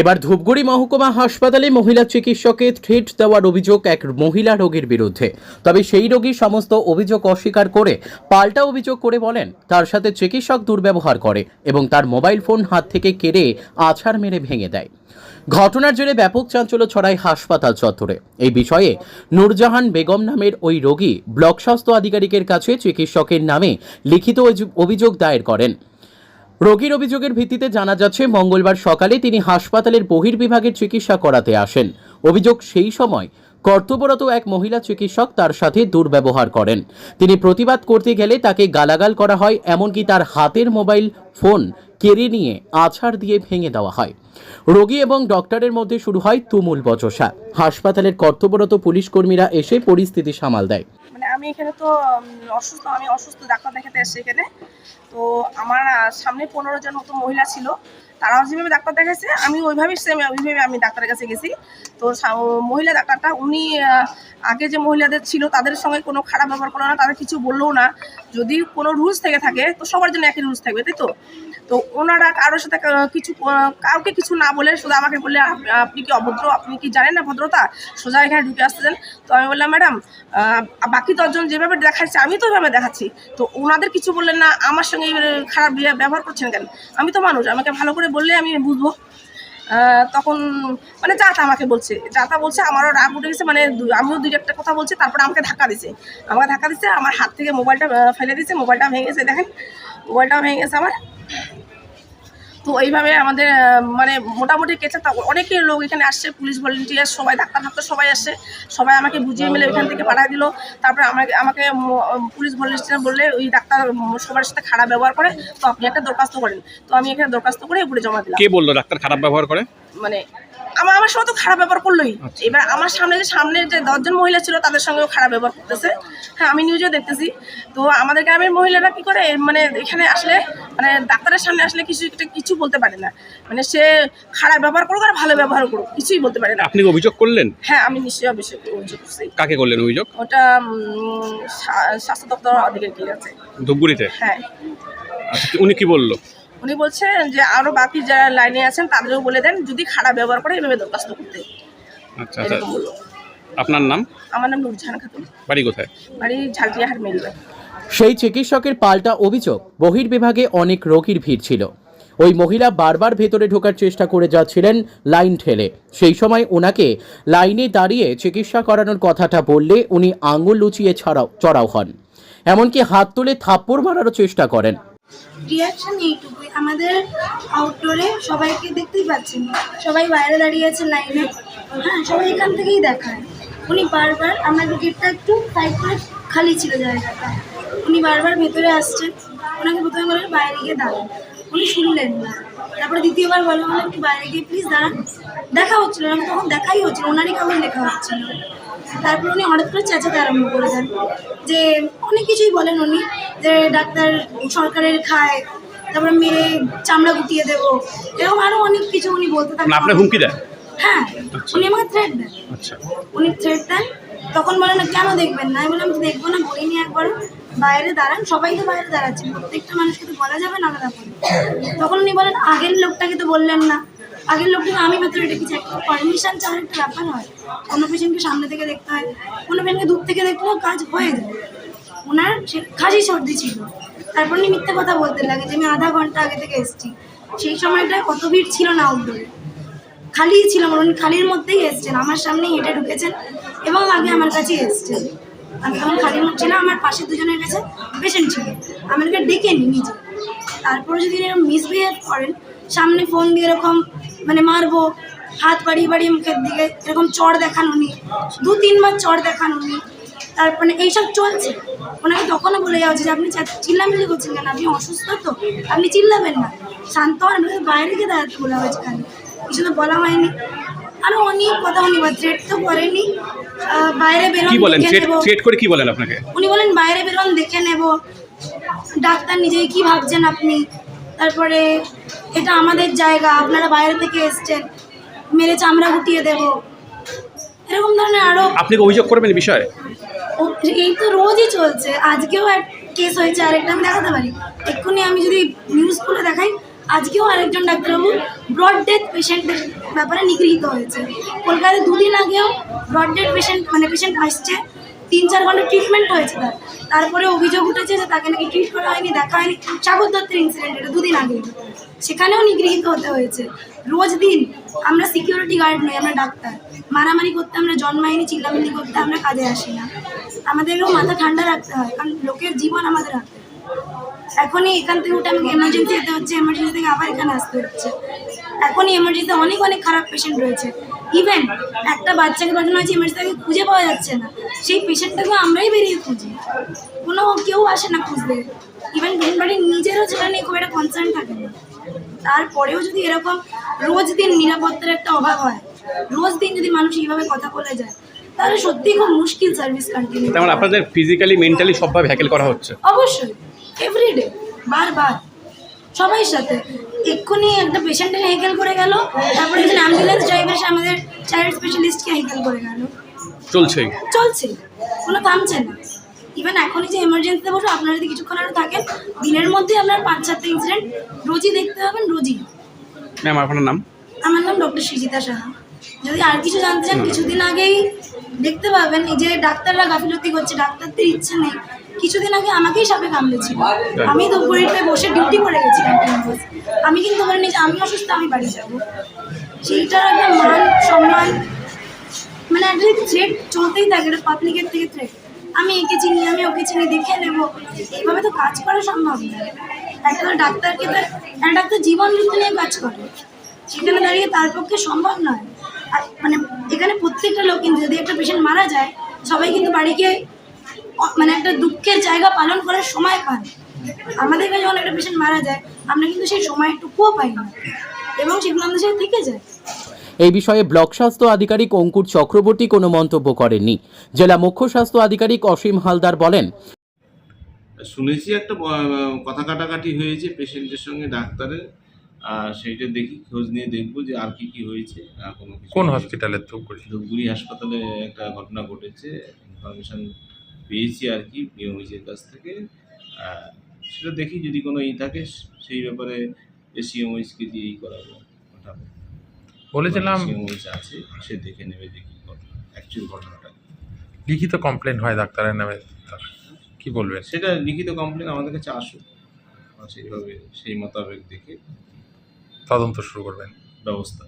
এবার ধূপগুড়ি মহকুমা হাসপাতালে মহিলা চিকিৎসকে থ্রেট দেওয়ার অভিযোগ এক মহিলা রোগীর বিরুদ্ধে। তবে সেই রোগী সমস্ত অভিযোগ অস্বীকার করে পাল্টা অভিযোগ করে বলেন, তার সাথে চিকিৎসক দুর্ব্যবহার করে এবং তার মোবাইল ফোন হাত থেকে কেড়ে আছাড় মেরে ভেঙে দেয়। ঘটনার জেরে ব্যাপক চাঞ্চল্য ছড়ায় হাসপাতাল চত্বরে। এই বিষয়ে নূরজাহান বেগম নামের ওই রোগী ব্লক স্বাস্থ্য আধিকারিকের কাছে চিকিৎসকের নামে লিখিত অভিযোগ দায়ের করেন। রোগীর অভিযোগের ভিত্তিতে জানা যাচ্ছে, মঙ্গলবার সকালে তিনি হাসপাতালের বহির্বিভাগের চিকিৎসা করাতে আসেন। অভিযোগ সেই সময় কর্তব্যরত এক মহিলা চিকিৎসক তার সাথে দুর্ব্যবহার করেন। তিনি প্রতিবাদ করতে গেলে তাকে গালাগাল করা হয়, এমনকি তার হাতের মোবাইল ফোন কেড়ে নিয়ে আছাড় দিয়ে ভেঙে দেওয়া হয়। রোগী এবং ডক্টরের মধ্যে শুরু হয় তুমুল বচসা। হাসপাতালের কর্তব্যরত পুলিশ কর্মীরা এসে পরিস্থিতি সামাল দেয়। আমি এখানে তো অসুস্থ, আমি অসুস্থ, ডাক্তার দেখাতে এসেছি এখানে। তো আমার সামনে পনেরো জন মতো মহিলা ছিল। তারাও যেভাবে ডাক্তার দেখাচ্ছে আমি ওইভাবেই সেম ওইভাবে আমি ডাক্তারের কাছে গেছি। তো মহিলা ডাক্তারটা, উনি আগে যে মহিলাদের ছিল, তাদের সঙ্গে কোনো খারাপ ব্যবহার করল না তাদের কিছু বললেও না। যদি কোনো রুলস থেকে থাকে, তো সবার জন্য একই রুলস থাকবে, তাই তো? তো ওনারা কারোর সাথে কিছু কাউকে কিছু না বলে শুধু আমাকে বললে আপনি কি অভদ্র? আপনি কি জানেন না ভদ্রতা? সোজা এখানে ঢুকে আসতেছেন। তো আমি বললাম, ম্যাডাম বাকি দশজন যেভাবে দেখাচ্ছে, আমি তো ওইভাবে দেখাচ্ছি। তো ওনাদের কিছু বললেন না, আমার সঙ্গে খারাপ ব্যবহার করছেন কেন? আমি তো মানুষ, আমাকে ভালো করে বললে আমি বুঝব। তখন মানে যা তা আমাকে বলছে যা তা বলছে, আমারও রাগ উঠে গেছে মানে আমিও দুই একটা কথা বলছি, তারপরে আমাকে ধাক্কা দিছে। আমাকে ধাক্কা দিছে, আমার হাত থেকে মোবাইলটা ফেলে দিয়েছে মোবাইলটা ভেঙে গেছে, দেখেন, মোবাইলটা ভেঙে গেছে আমার। তো এইভাবে আমাদের মানে মোটামুটি কেসে অনেকেই লোক এখানে আসছে পুলিশ ভলেন্টিয়ার সবাই ডাক্তার ফাক্তার সবাই আসে সবাই আমাকে বুঝিয়ে মিলে এখান থেকে পাঠিয়ে দিল তারপরে আমাকে আমাকে পুলিশ ভলেন্টিয়ার বললে ওই ডাক্তার সবার সাথে খারাপ ব্যবহার করে তো আপনি একটা দরখাস্ত করেন তো আমি এখানে দরখাস্ত করে উপরে জমা দিলাম। কে বলল ডাক্তার খারাপ ব্যবহার করে? মানে আমার আমার সঙ্গে তো খারাপ ব্যবহার করলোই। এবার আমার সামনে যে সামনে যে দশজন মহিলা ছিল তাদের সঙ্গেও খারাপ ব্যবহার করতেছে। হ্যাঁ আমি নিউজেও দেখতেছি। তো আমাদের গ্রামের মহিলারা কি করে মানে এখানে আসলে মানে ডাক্তারের সামনে আসলে কিছু একটা কিছু বলতে পারে না। মানে সে খারাপ ব্যবহার করুক আর ভালো ব্যবহার করুক কিছুই বলতে পারে না। আপনি অভিযোগ করলেন? হ্যাঁ আমি নিশ্চয়ই অবশ্যই অভিযোগ করছি। কাকে করলেন অভিযোগ? ওটা স্বাস্থ্য দপ্তর অধিকারী আছে ধূপগুড়িতে? হ্যাঁ। আচ্ছা উনি কি বলল? উনি বলছেন যে আরও বাকি যারা লাইনে আছেন তাদেরও বলে দেন যদি খারাপ ব্যবহার করে এভাবে দরখাস্ত করতে। আচ্ছা আচ্ছা। এরকম বলল আপনার নাম? আমার নাম নুরজাহান খাতুন। বাড়ি কোথায়? বাড়ি ঝালটিয়া হাট মেরিবাই সেই চিকিৎসকের পাল্টা অভিযোগ বহির্বিভাগে অনেক রোগীর ভিড় ছিল। ওই মহিলা বারবার ভেতরে ঢোকার চেষ্টা করে যাচ্ছিলেন লাইন ঠেলে। সেই সময় ওনাকে লাইনে দাঁড়িয়ে চিকিৎসা করানোর কথাটা বললে উনি আঙুল লুচিয়ে ছড়াও চড়াও হন। এমনকি হাত তুলে থাপ্পড় মারারও চেষ্টা করেন। রিয়াকশন এইটুকুই। আমাদের আউটডোরে সবাইকে দেখতেই পাচ্ছেন। সবাই বাইরে দাঁড়িয়ে আছে লাইনে হ্যাঁ সবাই এখান থেকেই দেখায়। উনি বারবার আমাদের গেটটা একটু সাইড করে খালি ছিল জায়গাটা। উনি বারবার ভেতরে আসছেন। ওনাকে প্রথমে বলে বাইরে গিয়ে দাঁড়ান। উনি শুনলেন না। তারপরে দ্বিতীয়বার বলা একটু বাইরে গিয়ে প্লিজ দাঁড়ান। দেখা হচ্ছিল না। তখন দেখাই হচ্ছিল ওনারই কাগজ লেখা হচ্ছিল তারপর উনি হঠাৎ করে চেঁচাতে আরম্ভ করে দেন যে অনেক কিছুই বলেন উনি যে ডাক্তার সরকারের খায় তারপরে মেরে চামড়া গুটিয়ে দেবো এরকম আরও অনেক কিছু উনি বলতে থাকেন। মানে আপনার হুমকি দেয় হ্যাঁ উনি আমাকে থ্রেট দেন। আচ্ছা। উনি থ্রেট দেন তখন বলে না কেন দেখবেন না? আমি বললাম তো দেখব না বলিনি একবার বাইরে দাঁড়ান সবাই তো বাইরে দাঁড়াচ্ছে প্রত্যেকটা মানুষকে তো বলা যাবে না আলাদা করে। তখন উনি বলেন আগের লোকটাকে তো বললেন না। আগের লোকটাকে আমি ভেতরে রেখেছি একটা পারমিশন চাওয়ার একটা ব্যাপার হয়। কোনো পেশেন্টকে সামনে থেকে দেখতে হয়। কোনো পেশেন্টকে দূর থেকে দেখলেও কাজ হয়ে যায়। ওনার সে খাসি সর্দি ছিল। তারপর উনি মিথ্যে কথা বলতে লাগে যে, আমি আধা ঘণ্টা আগে থেকে এসেছি। সেই সময়টায় কত ভিড় ছিল না আউটডোরে খালি ছিল আমার। উনি খালির মধ্যেই এসছেন। আমার সামনেই হেঁটে ঢুকেছেন এবং আগে আমার কাছে এসছেন। আমি তখন মধ্যে ছিলাম আমার পাশে দুজনের কাছে পেশেন্ট ছিল। আমাকে ডেকে নি নিজে তারপরে যদি এরকম মিসবিহেভ করেন, সামনে ফোন দিয়ে এরকম মানে মারবো হাত বাড়িয়ে বাড়িয়ে মুখের দিকে এরকম চড় দেখান উনি দু তিনবার চড় দেখান উনি তারপরে এইসব চলছে। ওনাকে তখনও বলে যাওয়া যে আপনি চিল্লামিল্লি করছেন কেন? আপনি অসুস্থ তো? আপনি চিল্লাবেন না। শান্ত হন আপনাকে বাইরে গিয়ে দাঁড়াতে বলা হয়েছে খালি কিছু তো বলা হয়নি। আরও অনেক কথা উনি বা থ্রেট তো করেনি। বাইরে বেরোন কি বলেন? দেখে থ্রেট থ্রেট করে কি বলেন আপনাকে? উনি বলেন বাইরে বেরোন দেখে নেব। ডাক্তার নিজেই কি ভাবছেন আপনি? তারপরে এটা আমাদের জায়গা আপনারা বাইরে থেকে এসছেন। মেরে চামড়া গুটিয়ে দেব। এরকম ধরনের আরও আপনি অভিযোগ করবেন বিষয়ে? এই তো রোজই চলছে। আজকেও এক কেস হয়েছে আরেকটা আমি দেখাতে পারি। এক্ষুনি আমি যদি নিউজ খুলে দেখাই আজকেও আরেকজন ডাক্তারবাবু ব্রড ডেথ পেশেন্টের ব্যাপারে নিগৃহীত হয়েছে। কলকাতায় দুদিন আগেও ব্রড ডেথ পেশেন্ট মানে পেশেন্ট আসছে। তিন চার ঘণ্টা ট্রিটমেন্ট হয়েছে তার তারপরে অভিযোগ উঠেছে যে তাকে নাকি ট্রিট করা হয়নি, দেখা হয়নি। সাগর দত্তের ইনসিডেন্ট এটা দুদিন আগে সেখানেও নিগৃহীত হতে হয়েছে। রোজ দিন আমরা সিকিউরিটি গার্ড নই, আমরা ডাক্তার। মারামারি করতে আমরা জন্মাইনি, চিল্লামিল্লি করতে আমরা কাজে আসি না। আমাদেরও মাথা ঠান্ডা রাখতে হয়, কারণ লোকের জীবন আমাদের হাতে। এখনই এখান থেকে উঠে আমাকে এমার্জেন্সি যেতে হচ্ছে এমার্জেন্সি থেকে আবার এখানে আসতে হচ্ছে। এখনই এমার্জেন্সিতে অনেক অনেক খারাপ পেশেন্ট রয়েছে। ইভেন একটা বাচ্চাকে পাঠানো হয়েছে এমার্জেন্সি তাকে খুঁজে পাওয়া যাচ্ছে না। সেই পেশেন্টটাকেও আমরাই বেরিয়ে খুঁজি। কোনো কেউ আসে না খুঁজতে। ইভেন ডেড বাড়ির নিজেরও সেটা নিয়ে খুব একটা কনসার্ন থাকে না। তারপরেও যদি এরকম রোজ দিন নিরাপত্তার একটা অভাব হয় রোজ দিন যদি মানুষ এইভাবে কথা বলে যায় তাহলে সত্যিই খুব মুশকিল সার্ভিস কন্টিনিউ তেমন আপনাদের ফিজিক্যালি মেন্টালি সবভাবে হ্যাকেল করা হচ্ছে। অবশ্যই। এভরিডে বারবার সবাই সাথে। এক্ষুনি একটা পেশেন্টের হেকেল করে গেল তারপরে একজন অ্যাম্বুলেন্স ড্রাইভার এসে আমাদের চাইল্ড স্পেশালিস্টকে হেকেল করে গেল। চলছে। চলছে কোনো থামছে না। ইভেন এখনই যে এমার্জেন্সিতে বসে আপনারা যদি কিছুক্ষণ আরও থাকেন দিনের মধ্যে আপনার পাঁচ চারটে ইনসিডেন্ট রোজই দেখতে পাবেন রোজই। ম্যাম আপনার নাম? আমার নাম ডক্টর সৃজিতা সাহা। যদি আর কিছু জানতে চান কিছুদিন আগেই দেখতে পাবেন এই যে ডাক্তাররা গাফিলতি করছে ডাক্তারদের ইচ্ছে নেই। কিছুদিন আগে আমাকেই সাপে কামড়েছিল। আমি দুপুরিতে বসে ডিউটি করে গেছি আমি কিন্তু বলিনি যে আমি অসুস্থ আমি বাড়ি যাব। সেইটার একটা মান সম্মান মানে একটা থ্রেড চলতেই থাকে এটা পাবলিকের থেকে থ্রেড আমি একে চিনি আমি ওকে চিনি দেখে নেব। এইভাবে তো কাজ করা সম্ভব না। একটা ডাক্তারকে তো একটা ডাক্তার জীবন মৃত্যু নিয়ে কাজ করে। সেখানে দাঁড়িয়ে তার পক্ষে সম্ভব নয়। আর মানে এখানে প্রত্যেকটা লোক কিন্তু যদি একটা পেশেন্ট মারা যায় সবাই কিন্তু বাড়িকে মানে একটা দুঃখের জায়গা পালন করার সময় পান। আমাদের কাছে যখন একটা পেশেন্ট মারা যায় আমরা কিন্তু সেই সময়টুকুও পাই না। এবং সেগুলো আমাদের সাথে থেকে যায়। এই বিষয়ে ব্লক স্বাস্থ্য আধিকারিক অঙ্কুর চক্রবর্তী কোনো মন্তব্য করেননি। জেলা মুখ্য স্বাস্থ্য আধিকারিক অসীম হালদার বলেন শুনেছি একটা কথা কাটাকাটি হয়েছে পেশেন্টের সঙ্গে ডাক্তারের। আর সেইটা দেখি খোঁজ নিয়ে দেখব যে আর কি কি হয়েছে কোনো কোন। হসপিটালে ধূপগুড়ি ধূপগুড়ি হাসপাতালে একটা ঘটনা ঘটেছে ইনফরমেশন পেয়েছি আর কি পিএমইসির কাছ থেকে। সেটা দেখি যদি কোনো ই থাকে সেই ব্যাপারে এসিএমইসকে দিয়েই করাবো ওঠাবো বলেছিলাম এসিএমইস আছে সে দেখে নেবে যে কি ঘটনা অ্যাকচুয়াল ঘটনাটা। লিখিত কমপ্লেন হয় ডাক্তারের নামে কি বলবেন সেটা লিখিত কমপ্লেন আমাদের কাছে আসুক সেইভাবে সেই মোতাবেক দেখে তদন্ত শুরু করবেন। ব্যবস্থা।